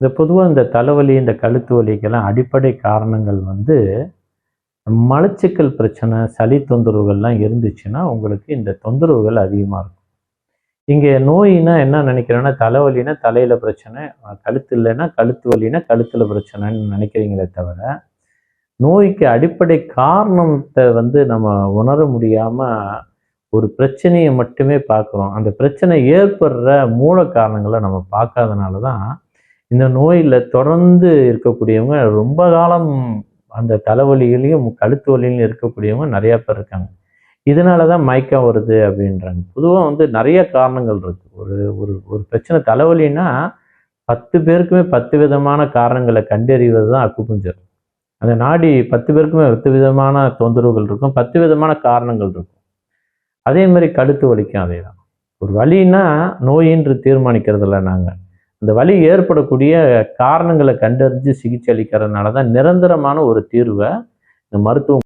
இந்த பொதுவாக இந்த தலைவலி இந்த கழுத்து வலிக்கெல்லாம் அடிப்படை காரணங்கள் வந்து மலச்சிக்கல் பிரச்சனை சளி தொந்தரவுகள்லாம் இருந்துச்சுன்னா உங்களுக்கு இந்த தொந்தரவுகள் அதிகமாக இருக்கும். இங்கே நோயினா என்ன நினைக்கிறோன்னா தலைவலினா தலையில் பிரச்சனை கழுத்து இல்லைன்னா கழுத்து வலினா கழுத்தில் பிரச்சனைன்னு நினைக்கிறீங்களே தவிர நோய்க்கு அடிப்படை காரணத்தை வந்து நம்ம உணர முடியாமல் ஒரு பிரச்சனையை மட்டுமே பார்க்குறோம். அந்த பிரச்சனை ஏற்படுற மூல காரணங்களை நம்ம பார்க்காதனால தான் இந்த நோயில் தொடர்ந்து இருக்கக்கூடியவங்க ரொம்ப காலம் அந்த தலைவலிகளையும் கழுத்து வலியிலையும் இருக்கக்கூடியவங்க நிறையா பேர் இருக்காங்க. இதனால தான் மயக்கம் வருது அப்படின்றாங்க. பொதுவாக வந்து நிறைய காரணங்கள் இருக்குது ஒரு ஒரு ஒரு பிரச்சனை தலைவலின்னா பத்து பேருக்குமே பத்து விதமான காரணங்களை கண்டறிவது தான் அக்குபஞ்சர் அந்த நாடி பத்து பேருக்குமே பத்து விதமான தொந்தரவுகள் இருக்கும். பத்து விதமான காரணங்கள் இருக்கும். அதே மாதிரி கழுத்து வலிக்கும் அதே தான். ஒரு வலின்னா நோயின்று தீர்மானிக்கிறதில்ல நாங்கள் அந்த வலி ஏற்படக்கூடிய காரணங்களை கண்டறிஞ்சு சிகிச்சை அளிக்கிறதுனால தான் நிரந்தரமான ஒரு தீர்வை இந்த மருத்துவம்